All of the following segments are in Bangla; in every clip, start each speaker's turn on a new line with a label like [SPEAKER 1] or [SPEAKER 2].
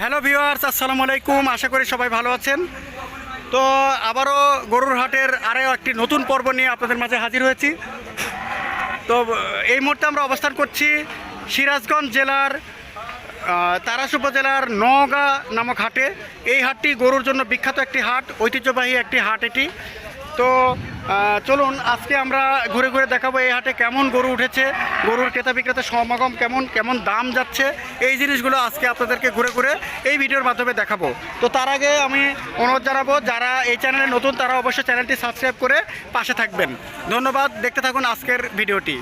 [SPEAKER 1] হ্যালো ভিউয়ার্স, আসসালামু আলাইকুম। আশা করি সবাই ভালো আছেন। তো আবারও গরুর হাটের আরও একটি নতুন পর্ব নিয়ে আপনাদের মাঝে হাজির হয়েছি। তো এই মুহূর্তে আমরা অবস্থান করছি সিরাজগঞ্জ জেলার তারাস উপজেলার নওগাঁ নামক হাটে। এই হাটটি গরুর জন্য বিখ্যাত একটি হাট, ঐতিহ্যবাহী একটি হাট এটি। তো চলুন, আজকে আমরা ঘুরে ঘুরে দেখাবো এই হাটে কেমন গরু উঠেছে, গরুর ক্রেতা বিক্রেতা সমাগম কেমন কেমন দাম যাচ্ছে, এই জিনিসগুলো আজকে আপনাদেরকে ঘুরে ঘুরে এই ভিডিওর মাধ্যমে দেখাবো। তো তার আগে আমি অনুরোধ জানাব, যারা এই চ্যানেলে নতুন, তারা অবশ্যই চ্যানেলটি সাবস্ক্রাইব করে পাশে থাকবেন। ধন্যবাদ, দেখতে থাকুন আজকের ভিডিওটি।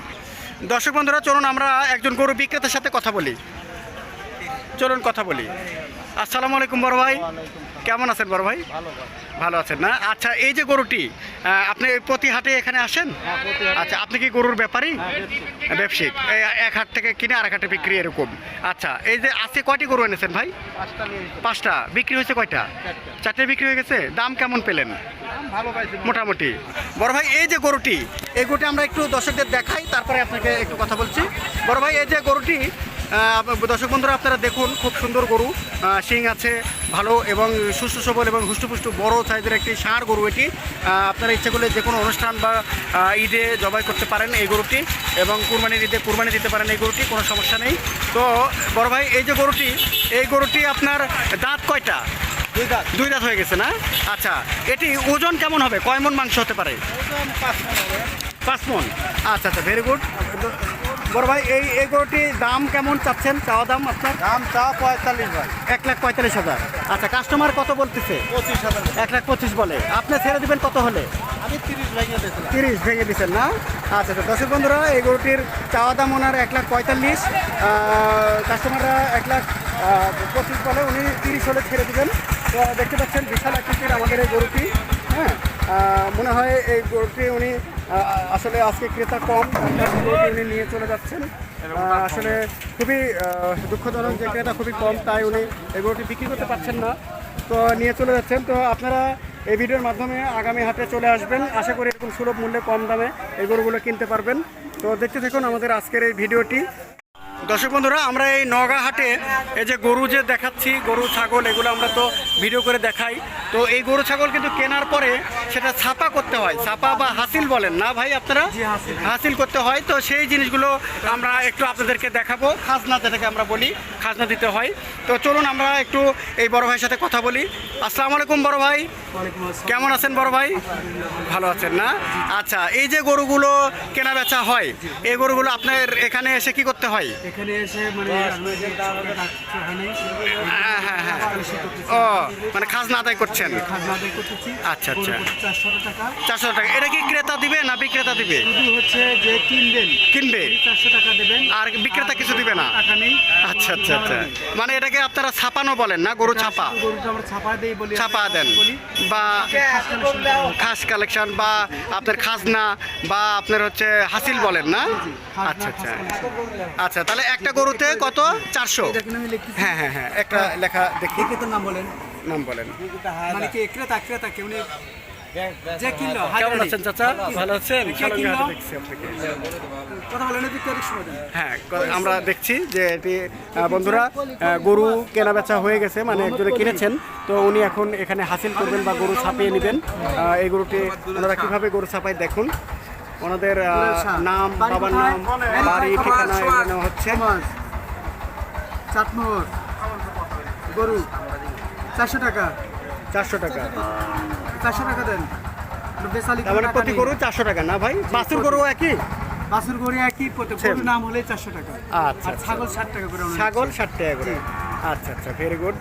[SPEAKER 1] দর্শক বন্ধুরা, চলুন আমরা একজন গরু বিক্রেতার সাথে কথা বলি। চলুন কথা বলি। আসসালামু আলাইকুম বড় ভাই। কেমন আছেন বড় ভাই?
[SPEAKER 2] ভালো
[SPEAKER 1] ভালো। আছেন না? আচ্ছা এই যে গরুটি আপনি প্রতি হাটে এখানে আসেন?
[SPEAKER 2] হ্যাঁ।
[SPEAKER 1] আচ্ছা আপনি কি গরুর ব্যাপারী? ব্যবসায়িক এক হাট থেকে কিনে আর এক হাটে বিক্রি এরকম। আচ্ছা এই যে আজকে কয়টি গরু এনেছেন ভাই?
[SPEAKER 2] পাঁচটা
[SPEAKER 1] পাঁচটা। বিক্রি হয়েছে কয়টা?
[SPEAKER 2] চারটে।
[SPEAKER 1] বিক্রি হয়ে গেছে? দাম কেমন পেলেন? মোটামুটি। বড় ভাই এই যে গরুটি এই গরুটি আমরা একটু দর্শকদের দেখাই তারপরে আপনাকে একটু কথা বলছি। বড় ভাই এই যে গরুটি দর্শক বন্ধুরা আপনারা দেখুন খুব সুন্দর গরু। শিং আছে ভালো এবং সুস্থ সবল এবং হুষ্টপুষ্ট বড় সাইজের একটি ষাঁড় গরু এটি। আপনারা ইচ্ছে করলে যে কোনো অনুষ্ঠান বা ঈদে জবাই করতে পারেন এই গরুটি এবং কুরবানির ঈদে কুরবানি দিতে পারেন এই গরুটি কোনো সমস্যা নেই। তো বড় ভাই এই যে গরুটি এই গরুটি আপনার দাঁত কয়টা?
[SPEAKER 2] দুই দাঁত।
[SPEAKER 1] দুই দাঁত হয়ে গেছে না? আচ্ছা এটি ওজন কেমন হবে? কয় মন মাংস হতে পারে?
[SPEAKER 2] পাঁচ
[SPEAKER 1] মন আচ্ছা আচ্ছা ভেরি গুড বড় ভাই এই গরুটির দাম কেমন চাচ্ছেন? চাওয়া দাম আপনার?
[SPEAKER 2] দাম চা পঁয়তাল্লিশ ভাই।
[SPEAKER 1] এক লাখ পঁয়তাল্লিশ হাজার। আচ্ছা কাস্টমার কত বলতেছে?
[SPEAKER 2] পঁচিশ হাজার।
[SPEAKER 1] এক লাখ পঁচিশ বলে। আপনি ছেড়ে দিবেন কত হলে?
[SPEAKER 2] আমি তিরিশ ভেঙে দিয়েছিলাম।
[SPEAKER 1] তিরিশ ভেঙে দিচ্ছেন না? আচ্ছা আচ্ছা দর্শক বন্ধুরা এই গরুটির চাওয়া দাম ওনার এক লাখ পঁয়তাল্লিশ। কাস্টমাররা এক লাখ পঁচিশ বলে উনি তিরিশ হলে ছেড়ে দিবেন। তো দেখতে পাচ্ছেন বিশাল আকৃতির আমাদের এই গরুটি। হ্যাঁ মনে হয় এই গরুটি উনি আসলে আজকে ক্রেতা কম উনি নিয়ে চলে যাচ্ছেন। আসলে খুবই দুঃখজনক যে ক্রেতা খুবই কম তাই উনি এই গরুটি বিক্রি করতে পারছেন না। তো নিয়ে চলে যাচ্ছেন। তো আপনারা এই ভিডিওর মাধ্যমে আগামী হাতে চলে আসবেন। আশা করি এরকম সুলভ মূল্যে কম দামে এই গরুগুলো কিনতে পারবেন। তো দেখতে থাকুন আমাদের আজকের এই ভিডিওটি। দর্শক বন্ধুরা আমরা এই নগা হাটে এই যে গরু যে দেখাচ্ছি গরু ছাগল এগুলো আমরা তো ভিডিও করে দেখাই। তো এই গরু ছাগল কিন্তু কেনার পরে সেটা ছাপা করতে হয়। ছাপা বা হাসিল বলেন না ভাই আপনারা? হাসিল। করতে হয়। তো সেই জিনিসগুলো আমরা একটু আপনাদেরকে দেখাবো। খাজনা যেটাকে আমরা বলি খাজনা দিতে হয়। তো চলুন আমরা একটু এই বড় ভাইয়ের সাথে কথা বলি। আসসালামু আলাইকুম বড় ভাই। কেমন আছেন বড় ভাই? ভালো আছেন না? আচ্ছা এই যে গরুগুলো কেনা বেচা হয় এই গরুগুলো আপনার এখানে এসে কি করতে হয়?
[SPEAKER 3] এখানে এসে মানে
[SPEAKER 1] ও মানে খাজনা আদায় করছেন?
[SPEAKER 3] খাজনা আদায় করতেছি।
[SPEAKER 1] আচ্ছা, আচ্ছা।
[SPEAKER 3] চারশো টাকা।
[SPEAKER 1] চারশো টাকা। এটা কি ক্রেতা দিবে না বিক্রেতা দিবে?
[SPEAKER 3] শুধু হচ্ছে যে কিনবেন।
[SPEAKER 1] কিনবে?
[SPEAKER 3] চারশো টাকা দেবেন।
[SPEAKER 1] আর বিক্রেতা কিছু দিবে না?
[SPEAKER 3] টাকা নেই।
[SPEAKER 1] আচ্ছা আচ্ছা আচ্ছা। মানে এটাকে আপনারা ছাপানো বলেন না? গরু ছাপা?
[SPEAKER 3] গরুটা আমরা ছাপা দেই বলি।
[SPEAKER 1] ছাপা দেন। বা
[SPEAKER 3] খাস কালেকশন হয়।
[SPEAKER 1] বা আপনার খাজনা বা আপনার হচ্ছে হাসিল বলেন না? আচ্ছা আচ্ছা। আচ্ছা তাহলে একটা গরুতে কত? চারশো? হ্যাঁ হ্যাঁ হ্যাঁ। একটা লেখা দেখি।
[SPEAKER 3] বিক্রেতার নাম বলেন।
[SPEAKER 1] নাম বলেন।
[SPEAKER 3] মানে কি ক্রেতা ক্রেতা কেউ নেই যে কিনলো
[SPEAKER 1] কেমন আছেন চাচা? ভালো আছেন?
[SPEAKER 3] কে
[SPEAKER 1] সালঙ্গা
[SPEAKER 3] কিনলো?
[SPEAKER 1] হাটে দেখছি আপনাকে।
[SPEAKER 3] কথা বলেন বিক্রেতার সময় দেন।
[SPEAKER 1] হ্যাঁ আমরা দেখছি যে এটি বন্ধুরা গরু কেনা বেচা হয়ে গেছে মানে একজনে কিনেছেন। তো উনি এখন এখানে হাসিল করবেন বা গরু ছাপিয়ে নেবেন। এই গরুটি ওনারা কীভাবে গরু ছাপায় দেখুন। ওনাদের নাম বাবার নাম বাড়ি ঠিকানা হচ্ছে।
[SPEAKER 3] চাটমোহর। গরু। চারশো টাকা।
[SPEAKER 1] চারশো টাকা।
[SPEAKER 3] চারশো টাকা দেন।
[SPEAKER 1] মানে প্রতি গরু চারশো টাকা। না ভাই গরু একই?
[SPEAKER 3] বাছুর গরু একই গরুর নাম হলে চারশো টাকা।
[SPEAKER 1] আচ্ছা আচ্ছা।
[SPEAKER 3] ছাগল ষাট টাকা করে আমরা
[SPEAKER 1] ছাগল ষাট টাকা করে। আচ্ছা আচ্ছা ভেরি গুড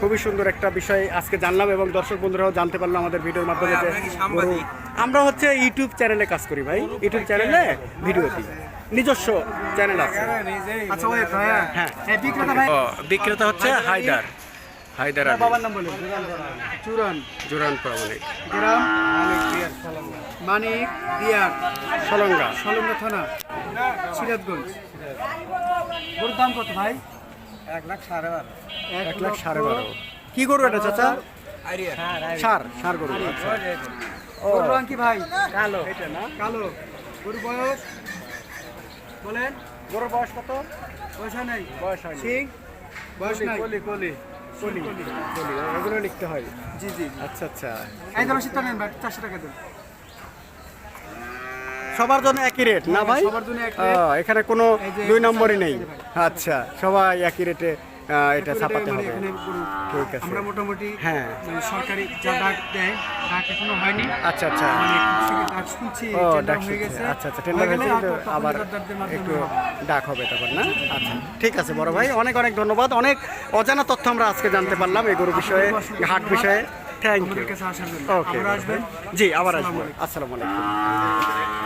[SPEAKER 1] খুবই সুন্দর একটা বিষয় আজকে জানলাম এবং দর্শক বন্ধুরাও জানতে পারল আমাদের ভিডিওর মাধ্যমে যে গরু আমরা হচ্ছে ইউটিউব চ্যানেলে কাজ করি ভাই। ইউটিউব চ্যানেলে ভিডিও দিই। নিজস্ব চ্যানেল আছে।
[SPEAKER 3] আচ্ছা
[SPEAKER 1] হ্যাঁ।
[SPEAKER 3] হ্যাঁ বিক্রেতা
[SPEAKER 1] বিক্রেতা হচ্ছে হায়দার। হায়দার আলী।
[SPEAKER 3] বাবার নাম বলেন। চুরান
[SPEAKER 1] জোরান প্রামাণিক
[SPEAKER 3] গ্রাম। মানিক দিয়ার।
[SPEAKER 1] সলঙ্গা।
[SPEAKER 3] সলঙ্গা থানা। সিরাজগঞ্জ। গরুর দাম কত ভাই?
[SPEAKER 2] এক লাখ সাড়ে বারো।
[SPEAKER 1] এক লাখ সাড়ে বারো। কি গরু এটা চাচা? সার সার গরু আচ্ছা। ও।
[SPEAKER 3] গরুর রং কি ভাই?
[SPEAKER 1] কালো। এটা না?
[SPEAKER 3] কালো। গরুর বয়স? বলেন।
[SPEAKER 1] গরুর বয়স কত?
[SPEAKER 3] পয়সা নেই?
[SPEAKER 1] বয়স হয়নি।
[SPEAKER 3] সিং? বয়স নাই?
[SPEAKER 1] কলি কলি। কলি কলি এগুলো লিখতে হয়।
[SPEAKER 3] জি জি
[SPEAKER 1] আচ্ছা আচ্ছা।
[SPEAKER 3] এই ধরো শীত নেন ভাই চারশো টাকা দেন।
[SPEAKER 1] সবার জন্য একই রেট না
[SPEAKER 3] হ্যাঁ,
[SPEAKER 1] ভাই?
[SPEAKER 3] সবার জন্য
[SPEAKER 1] এখানে কোনো দুই নম্বরই নেই। আচ্ছা সবাই একই রেটে এটা ছাপাতে
[SPEAKER 3] মানে
[SPEAKER 1] হবে। ঠিক আছে।
[SPEAKER 3] আমরা মোটামুটি
[SPEAKER 1] হ্যাঁ।
[SPEAKER 3] মানে সরকারি যা ডাক দেয় ডাক এখনও হয়নি।
[SPEAKER 1] আচ্ছা আচ্ছা।
[SPEAKER 3] মানে ডাক শুনছি
[SPEAKER 1] ও ডাক
[SPEAKER 3] হয়ে গেছে।
[SPEAKER 1] আচ্ছা আচ্ছা টেন্ডার
[SPEAKER 3] হয়ে গেলে
[SPEAKER 1] আবার একটু ডাক হবে তখন না? আচ্ছা ঠিক আছে বড় ভাই অনেক অনেক ধন্যবাদ। অনেক অজানা তথ্য আমরা আজকে জানতে পারলাম এই গরু বিষয়ে হাট বিষয়ে। থ্যাংক ইউ ওকে
[SPEAKER 3] আসবেন।
[SPEAKER 1] জি আবার
[SPEAKER 3] আসসালামু
[SPEAKER 1] আসব। আসসালামু আলাইকুম।